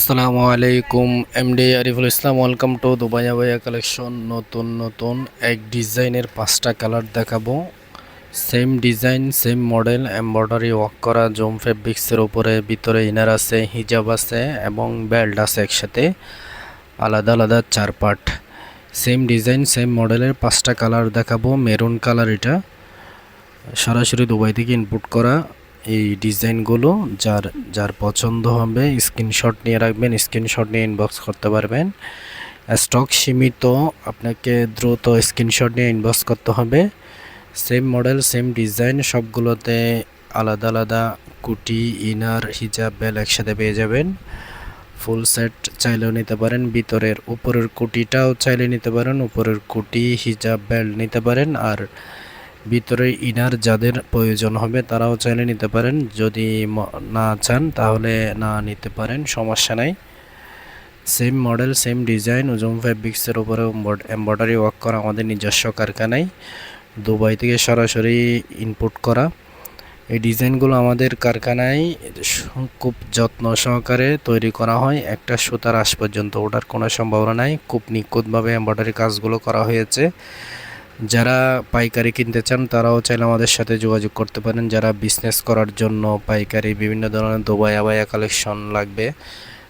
আসসালামু আলাইকুম MD Ariful Islam welcome to Dubai আবাইয়া collection নতুন নতুন এক ডিজাইনের পাঁচটা কালার দেখাবো। Same design same model embroidery work করা, জোম ফেব্রিক্সের উপরে, ভিতরে ইনার আছে হিজাব আছে এবং বেল্ট আছে একসাথে। আলাদা আলাদা চার পার্ট সেম ডিজাইন সেম মডেলের পাঁচটা কালার দেখাবো মেরুন কালার এটা। সরাসরি দুবাই থেকে ইনপুট করা। এই ডিজাইনগুলো যার যার পছন্দ হবে, স্ক্রিনশট নিয়ে রাখবেন, স্ক্রিনশট নিয়ে ইনবক্স করতে পারবেন। স্টক সীমিত, আপনাকে দ্রুত স্ক্রিনশট নিয়ে ইনবক্স করতে হবে। সেম মডেল সেম ডিজাইন সবগুলোতে আলাদা আলাদা কুটি, ইনার, হিজাব বেল একসাথে পেয়ে যাবেন। ফুল সেট চাইলেও নিতে পারেন, ভিতরের উপরের কুটিটাও চাইলে নিতে পারেন, উপরের কুটি, হিজাব বেল্ট নিতে পারেন, আর ভিতরে ইনার যাদের প্রয়োজন হবে তারাও চাইলে নিতে পারেন। যদি না চান তাহলে না নিতে পারেন, সমস্যা নাই। সেম মডেল সেম ডিজাইন ওজম ফ্যাব্রিক্সের উপরে এম্বয়ডারি ওয়ার্ক করা আমাদের নিজস্ব কারখানায় দুবাই থেকে সরাসরি ইনপুট করা। এই ডিজাইনগুলো আমাদের কারখানায় খুব যত্ন সহকারে তৈরি করা হয়। একটা সুতার আশ পর্যন্ত ওটার কোনো সম্ভাবনা নাই। খুব নিখুঁতভাবে এম্বয়ডারি কাজগুলো করা হয়েছে। যারা পাইকারি কিনতে চান, তারাও চাইলে আমাদের সাথে যোগাযোগ করতে পারেন। যারা বিজনেস করার জন্য পাইকারি, বিভিন্ন ধরনের দুবাই আবায়া কালেকশন লাগবে।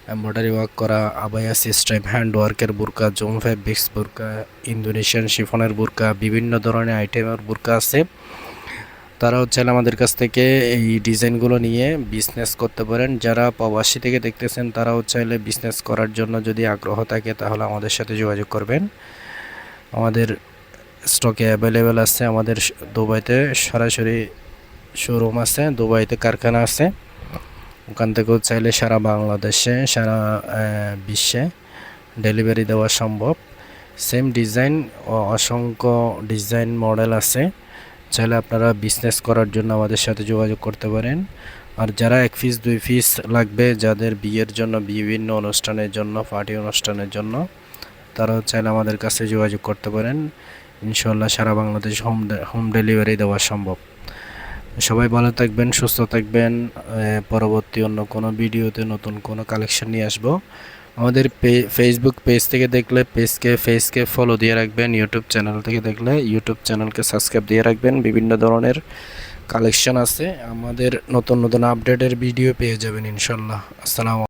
এমব্রয়ডারি ওয়ার্ক করা, আবায়া সিস্টেম হ্যান্ড ওয়ার্কের বুরকা জোম ফ্যাব্রিক্স বুরকা ইন্দোনেশিয়ান শিফনের বুরকা বিভিন্ন ধরনের আইটেমের বুরকা আছে। তারাও চাইলে আমাদের কাছ থেকে এই ডিজাইনগুলো নিয়ে বিজনেস করতে পারেন। যারা প্রবাসী থেকে দেখতেছেন, তারাও চাইলে বিজনেস করার জন্য যদি আগ্রহ থাকে, তাহলে আমাদের সাথে যোগাযোগ করবেন। আমাদের স্টকে অ্যাভেলেবেল আছে আমাদের দুবাইতে সরাসরি শোরুম আছে, দুবাইতে কারখানা আছে। ওখান থেকেও চাইলে সারা বাংলাদেশে, সারা বিশ্বে ডেলিভারি দেওয়া সম্ভব। সেম ডিজাইন ও অসংখ্য ডিজাইন মডেল আছে। চাইলে আপনারা বিজনেস করার জন্য আমাদের সাথে যোগাযোগ করতে পারেন। আর যারা এক পিস দুই পিস লাগবে, যাদের বিয়ের জন্য, বিভিন্ন অনুষ্ঠানের জন্য পার্টি অনুষ্ঠানের জন্য, তারাও চাইলে আমাদের কাছে যোগাযোগ করতে পারেন। ইনশাল্লাহ সারা বাংলাদেশ হোম হোম ডেলিভারি দেওয়া সম্ভব। সবাই ভালো থাকবেন, সুস্থ থাকবেন। পরবর্তী অন্য কোনো ভিডিওতে নতুন কোনো কালেকশন নিয়ে আসব। আমাদের ফেসবুক পেজ থেকে দেখলে পেজকে ফেসকে ফলো দিয়ে রাখবেন। ইউটিউব চ্যানেল থেকে দেখলে ইউটিউব চ্যানেলকে সাবস্ক্রাইব দিয়ে রাখবেন। বিভিন্ন ধরনের কালেকশন আছে। আমাদের নতুন নতুন আপডেটের ভিডিও পেয়ে যাবেন ইনশাল্লাহ আসসালাম